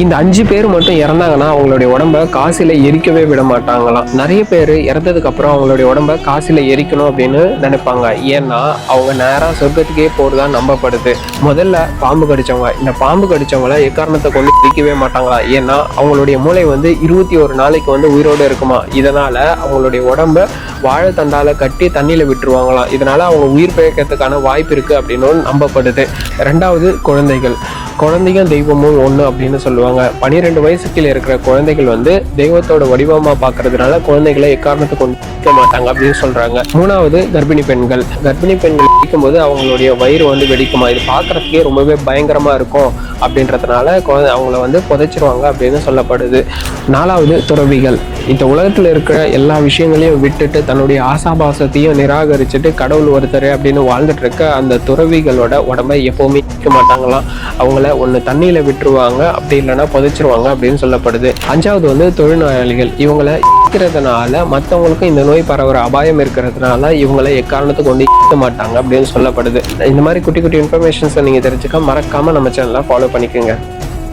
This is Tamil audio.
இந்த அஞ்சு பேர் மட்டும் இறந்தாங்கன்னா அவங்களுடைய உடம்ப காசில எரிக்கவே விட மாட்டாங்களாம். நிறைய பேர் இறந்ததுக்கு அப்புறம் அவங்களுடைய உடம்ப காசில எரிக்கணும் அப்படின்னு நினைப்பாங்க. ஏன்னா அவங்க நேரா சொர்க்கத்துக்கே போறதா நம்பப்படுது. முதல்ல பாம்பு கடிச்சவங்க இந்த பாம்பு கடிச்சவங்கள எக்காரணத்தை கொண்டு எரிக்கவே மாட்டாங்களா? ஏன்னா அவங்களுடைய மூளை வந்து இருபத்தி ஒரு நாளைக்கு வந்து உயிரோடு இருக்குமா? இதனால அவங்களுடைய உடம்ப வாழைத்தண்டால கட்டி தண்ணியில விட்டுருவாங்களாம். இதனால அவங்க உயிர் பிழைக்கிறதுக்கான வாய்ப்பு இருக்கு அப்படின்னு நம்பப்படுது. ரெண்டாவது குழந்தைகள். குழந்தையும் தெய்வமும் ஒன்று அப்படின்னு சொல்லுவாங்க. பனிரெண்டு வயசு கீழே இருக்கிற குழந்தைகள் வந்து தெய்வத்தோட வடிவமா பார்க்கறதுனால குழந்தைகளை எக்காரணத்தை கொண்டு மாட்டாங்க அப்படின்னு சொல்றாங்க. மூணாவது கர்ப்பிணி பெண்கள். கர்ப்பிணி பெண்கள் வெடிக்கும்போது அவங்களுடைய வயிறு வந்து வெடிக்குமா? இது பார்க்கறதுக்கே ரொம்பவே பயங்கரமா இருக்கும் அப்படின்றதுனால குழந்தை அவங்கள வந்து புதைச்சிருவாங்க அப்படின்னு சொல்லப்படுது. நாலாவது துறவிகள். இந்த உலகத்துல இருக்கிற எல்லா விஷயங்களையும் விட்டுட்டு தன்னுடைய ஆசாபாசத்தையும் நிராகரிச்சுட்டு கடவுள் ஒருத்தர் அப்படின்னு வாழ்ந்துட்டு இருக்க அந்த துறவிகளோட உடம்பை எப்பவுமே மாட்டாங்களாம். அவங்கள ஒன்று தண்ணியில் விட்டுருவாங்க அப்படி இல்லைன்னா புதைச்சிருவாங்க அப்படின்னு சொல்லப்படுது. அஞ்சாவது வந்து தொழில்நோயாளிகள் இவங்களை இருக்கிறதுனால மற்றவங்களுக்கும் இந்த நோய் பரவுற அபாயம் இருக்கிறதுனால இவங்களை எக்காரணத்தை கொண்டு இருக்க மாட்டாங்க அப்படின்னு சொல்லப்படுது. இந்த மாதிரி குட்டி குட்டி இன்ஃபர்மேஷன்ஸை நீங்கள் தெரிஞ்சுக்க மறக்காம நம்ம சேனலை ஃபாலோ பண்ணிக்கோங்க.